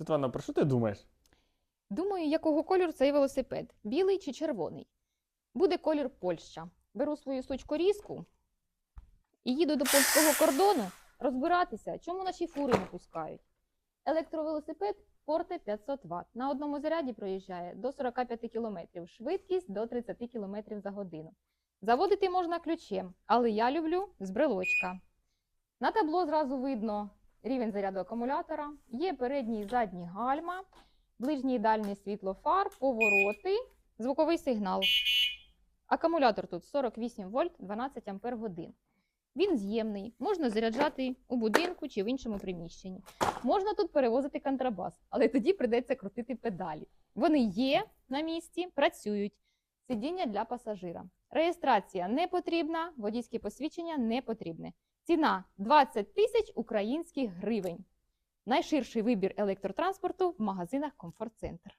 Світлана, про що ти думаєш? Думаю, якого кольору цей велосипед? Білий чи червоний? Буде колір Польща. Беру свою сучкорізку і їду до польського кордону розбиратися, чому наші фури не пускають. Електровелосипед Forte 500 Вт. На одному заряді проїжджає до 45 км, швидкість до 30 км за годину. Заводити можна ключем, але я люблю з брелочка. На табло зразу видно рівень заряду акумулятора, є передній і задній гальма, ближній і дальній світло фар, повороти, звуковий сигнал. Акумулятор тут 48 вольт 12 ампер годин. Він з'ємний, можна заряджати у будинку чи в іншому приміщенні. Можна тут перевозити контрабас, але тоді прийдеться крутити педалі. Вони є на місці, працюють. Сидіння для пасажира. Реєстрація не потрібна, водійське посвідчення не потрібне. Ціна 20 тисяч українських гривень. Найширший вибір електротранспорту в магазинах Комфорт Центр.